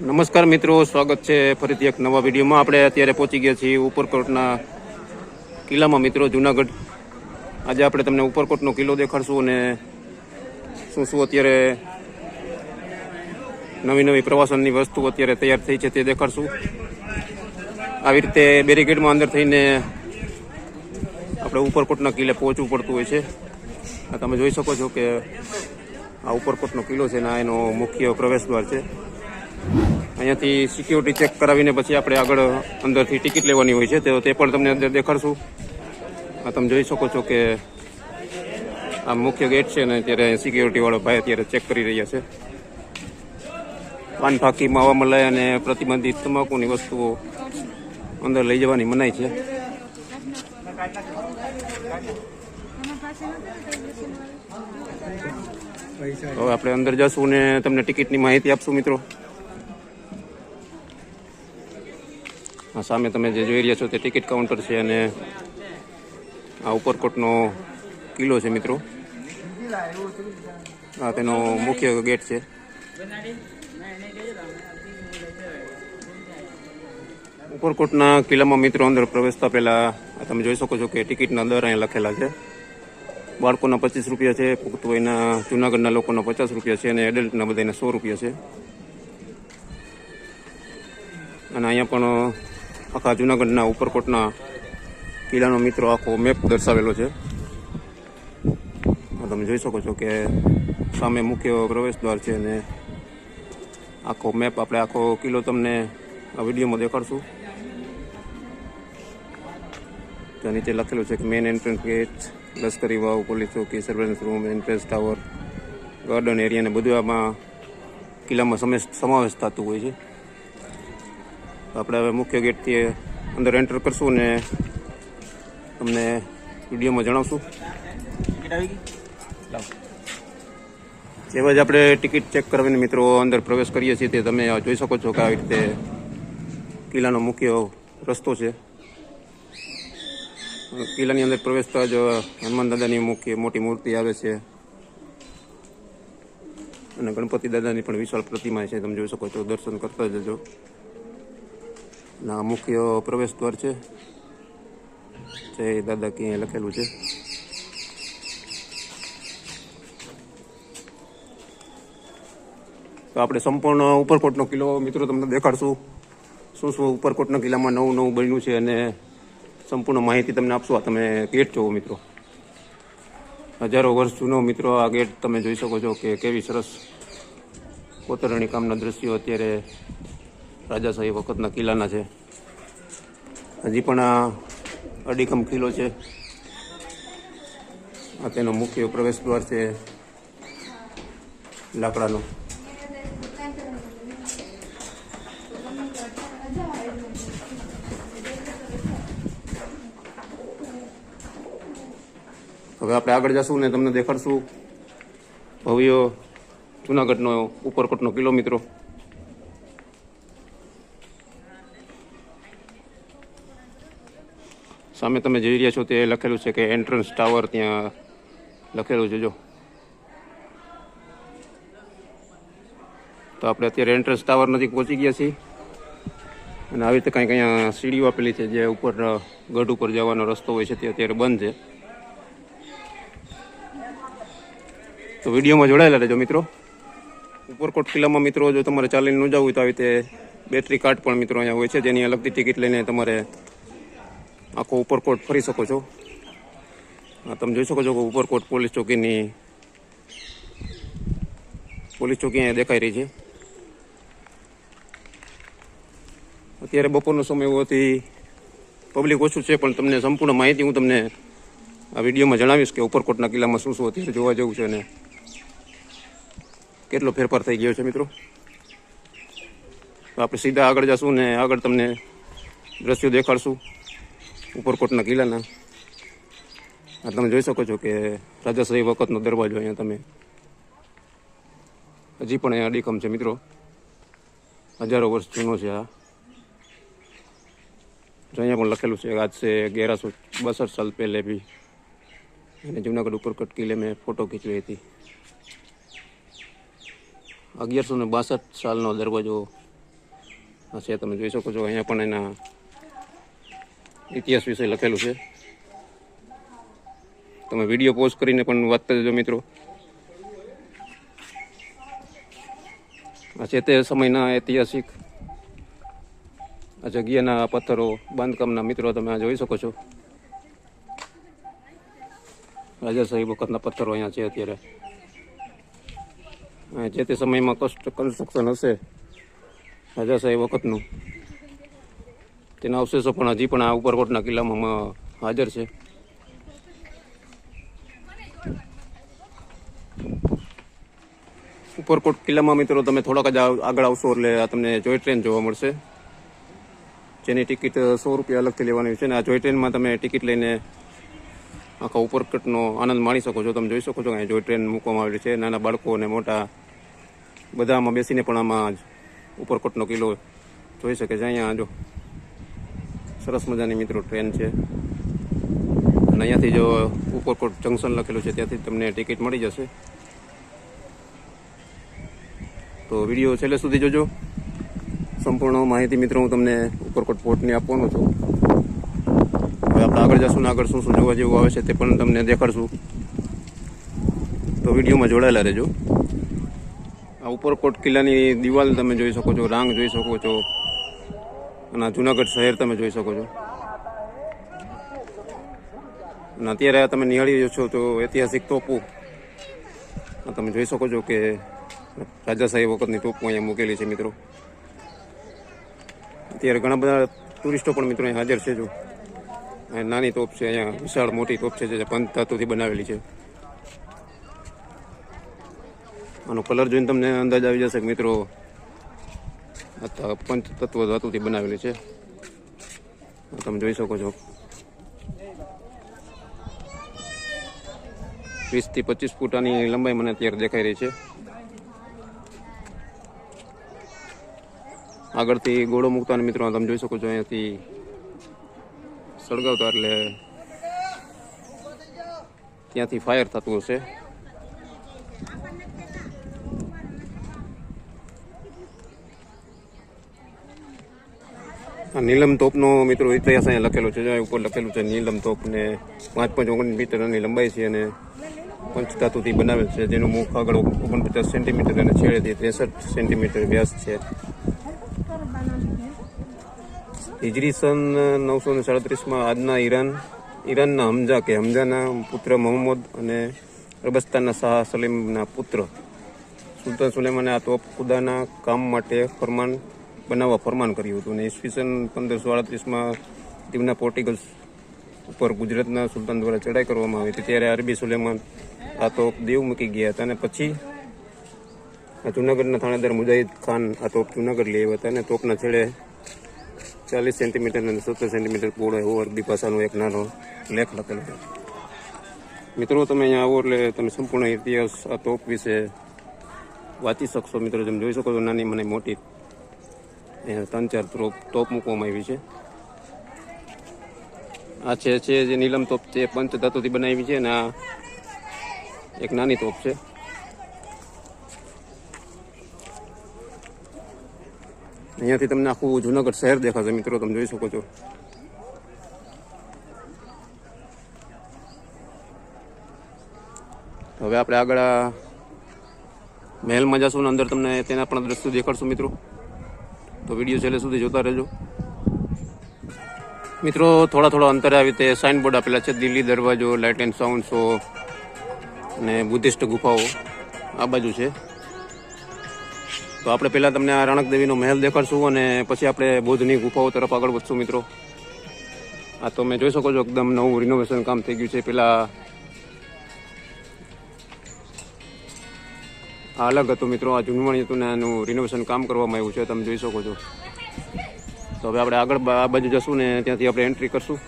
નમસ્કાર મિત્રો, સ્વાગત છે ફરીથી એક નવા વિડીયોમાં. આપણે અત્યારે પહોંચી ગયા છીએ ઉપરકોટના કિલ્લામાં મિત્રો, જુનાગઢ. આજે આપણે તમને ઉપરકોટનો કિલ્લો દેખાડશું અને શું શું અત્યારે નવી નવી પ્રવાસનની વસ્તુ અત્યારે તૈયાર થઈ છે તે દેખાડશું. આવી રીતે બેરીકેડમાં અંદર થઈને આપણે ઉપરકોટના કિલ્લે પહોંચવું પડતું હોય છે. આ તમે જોઈ શકો છો કે આ ઉપરકોટનો કિલ્લો છે ને આ એનો મુખ્ય પ્રવેશદ્વાર છે. અહીંયાથી સિક્યુરિટી ચેક કરાવીને પછી આપણે આગળ અંદરથી ટિકિટ લેવાની હોય છે, તો તે પણ તમને અંદર દેખાડશું. આ તમે જોઈ શકો છો કે આ મુખ્ય ગેટ છે ને અત્યારે સિક્યુરિટી વાળો ભાઈ અત્યારે ચેક કરી રહ્યા છે. પાન ફાકી માવા મલાઈ અને પ્રતિબંધિત તમાકુની વસ્તુઓ અંદર લઈ જવાની મનાઈ છે. હવે આપણે અંદર જશું ને તમને ટિકિટની માહિતી આપશું મિત્રો. સામે તમે જે જોઈ રહ્યા છો તે ટિકિટ કાઉન્ટર છે અને આ ઉપરકોટનો કિલ્લો છે મિત્રો. આ તેનો મુખ્ય ગેટ છે. ઉપરકોટના કિલ્લામાં મિત્રો અંદર પ્રવેશતા પહેલા તમે જોઈ શકો છો કે ટિકિટના દર અહીંયા લખેલા છે. બાળકોના પચીસ રૂપિયા છે, પુખ્ત વયના જુનાગઢના લોકોના પચાસ રૂપિયા છે અને એડલ્ટના બધાના સો રૂપિયા છે. અને અહીંયા પણ આખા જુનાગઢના ઉપરકોટના કિલ્લાનો મિત્રો આખો મેપ દર્શાવેલો છે. તમે જોઈ શકો છો કે સામે મુખ્ય પ્રવેશ દ્વાર છે અને આખો મેપ આપણે આખો કિલ્લો તમને આ વિડીયોમાં દેખાડશું. ત્યાં નીચે લખેલું છે કે મેન એન્ટ્રન્સ ગેટ લશ્કરી વાવ પોલીસ ચોકી surveillance room entrance tower garden એરિયાને બધું આમાં કિલ્લામાં સમાવેશ થતું હોય છે. તો આપણે હવે મુખ્ય ગેટથી અંદર એન્ટર કરશું ને તમને વિડીયોમાં જણાવશું. જેવા જ આપણે ટિકિટ ચેક કરાવીને મિત્રો અંદર પ્રવેશ કરીએ છીએ તે તમે જોઈ શકો છો કે આવી રીતે કિલ્લાનો મુખ્ય રસ્તો છે. કિલ્લાની અંદર પ્રવેશતા જ હનુમાન દાદાની મુખ્ય મોટી મૂર્તિ આવે છે. અને ગણપતિ દાદાની પણ વિશાળ પ્રતિમા છે, તમે જોઈ શકો છો, દર્શન કરતા જજો. ના, મુખ્ય પ્રવેશ દ્વાર છે. જય દાદા કે લખેલું છે. તો આપણે સંપૂર્ણ ઉપરકોટનો કિલ્લો મિત્રો તમને દેખાડશું. શું શું ઉપરકોટના કિલ્લામાં નવું નવું બન્યું છે અને સંપૂર્ણ માહિતી તમને આપશું. આ તમે ગેટ જોવો મિત્રો. હજારો વર્ષ જૂનો મિત્રો આ ગેટ તમે જોઈ શકો છો કે કેવી સરસ કોતરણી કામના દ્રશ્યો અત્યારે રાજાશાહી વખતના કિલ્લાના છે. હજી પણ આ અડીકમ કિલ્લો છે. આ તેનો મુખ્ય પ્રવેશ દ્વાર છે લાકડાનો. હવે આપણે આગળ જશું ને તમને દેખાડશું ભવ્ય જુનાગઢનો ઉપરકોટનો કિલ્લો મિત્રો. સામે તમે જોઈ રહ્યા છો તે લખેલું છે કે એન્ટ્રન્સ ટાવર ત્યાં લખેલું છે, જો. તો આપણે અત્યારે એન્ટ્રન્સ ટાવર નજીક પહોંચી ગયા છીએ. અને આવી રીતે કંઈક અહીંયા સીડીઓ આપેલી છે જે ઉપર ગઢ ઉપર જવાનો રસ્તો હોય છે તે અત્યારે બંધ છે. તો વિડીયોમાં જોડાયેલા રહેજો મિત્રો. ઉપરકોટ કિલ્લામાં મિત્રો, જો તમારે ચાલીને ન જવું હોય તો આવી રીતે બેટરી કાર્ડ પણ મિત્રો અહીંયા હોય છે, જેની અલગથી ટિકિટ લઈને તમારે આખો ઉપરકોટ ફરી શકો છો. તમે જોઈ શકો છો કે ઉપરકોટ પોલીસ ચોકીની પોલીસ ચોકી અહીંયા દેખાઈ રહી છે. અત્યારે બપોરનો સમય હોવાથી પબ્લિક ઓછું છે, પણ તમને સંપૂર્ણ માહિતી હું તમને આ વિડીયોમાં જણાવીશ કે ઉપરકોટના કિલ્લામાં શું શું અત્યારે જોવા જેવું છે અને કેટલો ફેરફાર થઈ ગયો છે મિત્રો. આપણે સીધા આગળ જશું ને આગળ તમને દ્રશ્યો દેખાડશું. ઉપરકોટના કિલ્લાના. આ તમે જોઈ શકો છો કે રાજાશાહી વખતનો દરવાજો અહીંયા તમે. હજી પણ અહીંયા અડીકમ છે મિત્રો. હજારો વર્ષ જૂનો છે આ. જો અહીંયા પણ લખેલું છે આજ છે ગેરાસો બસઠ સાલ પહેલે ભી અને જુનાગઢ ઉપરકોટ કિલ્લે મેં ફોટો ખીચવી હતી. અગિયારસો ને બાસઠ સાલનો દરવાજો છે, તમે જોઈ શકો છો. અહીંયા પણ એના ઇતિહાસ વિશે લખેલું છે. તમે વીડિયો પોઝ કરીને પણ વાંચતા જજો મિત્રો. આ છે તે સમયના ઐતિહાસિક આ જગ્યાના પથ્થરો, બાંધકામના મિત્રો તમે આ જોઈ શકો છો. રાજા સાહેબ વખતના પથ્થરો અહીંયા છે અત્યારે. જે તે સમયમાં કન્સ્ટ્રક્શન હશે, રાજા સાહેબ વખતનું. તેના અવશેષો પણ હજી પણ આ ઉપરકોટના કિલ્લામાં હાજર છે. ઉપરકોટ કિલ્લામાં મિત્રો તમે થોડાક જ આગળ આવશો એટલે આ તમને જોય ટ્રેન જોવા મળશે. જેની ટિકિટ સો રૂપિયા અલગથી લેવાની છે ને આ જોય ટ્રેનમાં તમે ટિકિટ લઈને આખા ઉપરકોટનો આનંદ માણી શકો છો. તમે જોઈ શકો છો અહીંયા જોઈ ટ્રેન મૂકવામાં આવેલી છે. નાના બાળકો અને મોટા બધા આમાં બેસીને પણ આમાં ઉપરકોટનો કિલ્લો જોઈ શકે છે. અહીંયા જો સરસ મજાની મિત્રો ટ્રેન છે. અને અહીંયાથી જો ઉપરકોટ જંકશન લખેલું છે, ત્યાંથી તમને ટિકિટ મળી જશે. તો વીડિયો છેલ્લે સુધી જોજો. સંપૂર્ણ માહિતી મિત્રો હું તમને ઉપરકોટ પોર્ટની આપવાનો છું. હવે આપણે આગળ જશું ને આગળ શું શું જોવા જેવું આવે છે તે પણ તમને દેખાડશું. તો વિડીયોમાં જોડાયેલા રહેજો. આ ઉપરકોટ કિલ્લાની દિવાલ તમે જોઈ શકો છો, રાંગ જોઈ શકો છો. અને જુનાગઢ શહેર તમે જોઈ શકો છો. અને અત્યારે તમે નિહાળી છો તો ઐતિહાસિક ટોપુ તમે જોઈ શકો છો કે રાજાશાહી વખતની તોપો અહીંયા મૂકેલી છે મિત્રો. અત્યારે ઘણા બધા ટુરિસ્ટો પણ મિત્રો અહીંયા હાજર છે જો. નાની તોપ છે, અહીંયા વિશાળ મોટી તોપ છે જે પંચ ધાતુથી બનાવેલી છે. આનો કલર જોઈને તમને અંદાજ આવી જશે કે મિત્રો પંચ તત્વ ધાતુથી બનાવેલી છે. તમે જોઈ શકો છો. વીસથી પચીસ ફૂટાની લંબાઈ મને અત્યારે દેખાઈ રહી છે. આગળથી ગોળો મૂકતા મિત્રો તમે જોઈ શકો છો અહીંયાથી સળગાવતા એટલે ત્યાંથી ફાયર થતું હશે. નીલમ તોપનો મિત્રો ઇતિહાસ અહીંયા લખેલો છે. ઉપર લખેલું છે, નીલમ તોપ ને પાંચ પાંચ ઓગણીસ મીટરની લંબાઈ છે અને પંચધાતુથી બનાવેલ છે, જેનું મુખ આગળ ઓગણપચાસ સેન્ટીમીટર અને છેડેથી ત્રેસઠ સેન્ટીમીટર વ્યાસ છે. હિજરી સન નવસો ને સાડત્રીસમાં આજના ઈરાન, ઈરાનના હમજા કે હમજાના પુત્ર મોહમ્મદ અને અરબસ્તાનના શાહ સલીમના પુત્ર સુલતાન સુલેમાને આ તોપ ખુદાના કામ માટે ફરમાન બનાવવા ફરમાન કર્યું હતું. અને ઈસવીસન પંદરસો આડત્રીસમાં દીવના પોર્ટિગલ્સ ઉપર ગુજરાતના સુલતાન દ્વારા ચડાઈ કરવામાં આવી હતી. ત્યારે અરબી સુલેમાન આ તોપ દેવ મૂકી ગયા હતા અને પછી જુનાગઢના થાણેદાર મુજાહિદ ખાન આ તોપ જુનાગઢ લઈ આવ્યા હતા અને તોપના છેડે ચાલીસ સેન્ટીમીટર અને સત્તર સેન્ટીમીટર પહોળો એવો અરબી ભાષાનો એક નાનો લેખ લખેલો છે. મિત્રો, તમે અહીંયા આવો એટલે તમે સંપૂર્ણ ઇતિહાસ આ તોપ વિશે વાંચી શકશો. મિત્રો, જેમ જોઈ શકો છો, નાની મને મોટી અહીંયા ત્રણ ચાર તોપ તોપ મૂકવામાં આવી છે. આ છે છે જે નીલમ તોપ છે પંચ ધાતુથી બનાવી છે અને આ એક નાની તોપ છે. અહીંયાથી તમને આખું જુનાગઢ શહેર દેખાશે, મિત્રો, તમે જોઈ શકો છો. હવે આપણે આગળ મહેલમાં જશું ને અંદર તમને તેના પણ દ્રશ્યો દેખાડશું, મિત્રો. તો વીડિયો છેલ્લે સુધી જોતા રહેજો. મિત્રો, થોડા થોડા અંતરે આવી રીતે સાઇન બોર્ડ આપેલા છે, દિલ્હી દરવાજો લાઇટ એન્ડ સાઉન્ડ શો અને બુદ્ધિસ્ટ ગુફાઓ. આ બાજુ છે. તો આપણે પહેલાં તમને આ રાણક દેવીનો મહેલ દેખાડશું અને પછી આપણે બૌદ્ધની ગુફાઓ તરફ આગળ વધશું, મિત્રો. આ તો તમે જોઈ શકો છો, એકદમ નવું રિનોવેશન કામ થઈ ગયું છે. પેલા આ અલગ હતું મિત્રો, આ જૂનવાણી હતું ને એનું રિનોવેશન કામ કરવામાં આવ્યું છે, તમે જોઈ શકો છો. તો હવે આપણે આગળ આ બાજુ જશું ને ત્યાંથી આપણે એન્ટ્રી કરશું.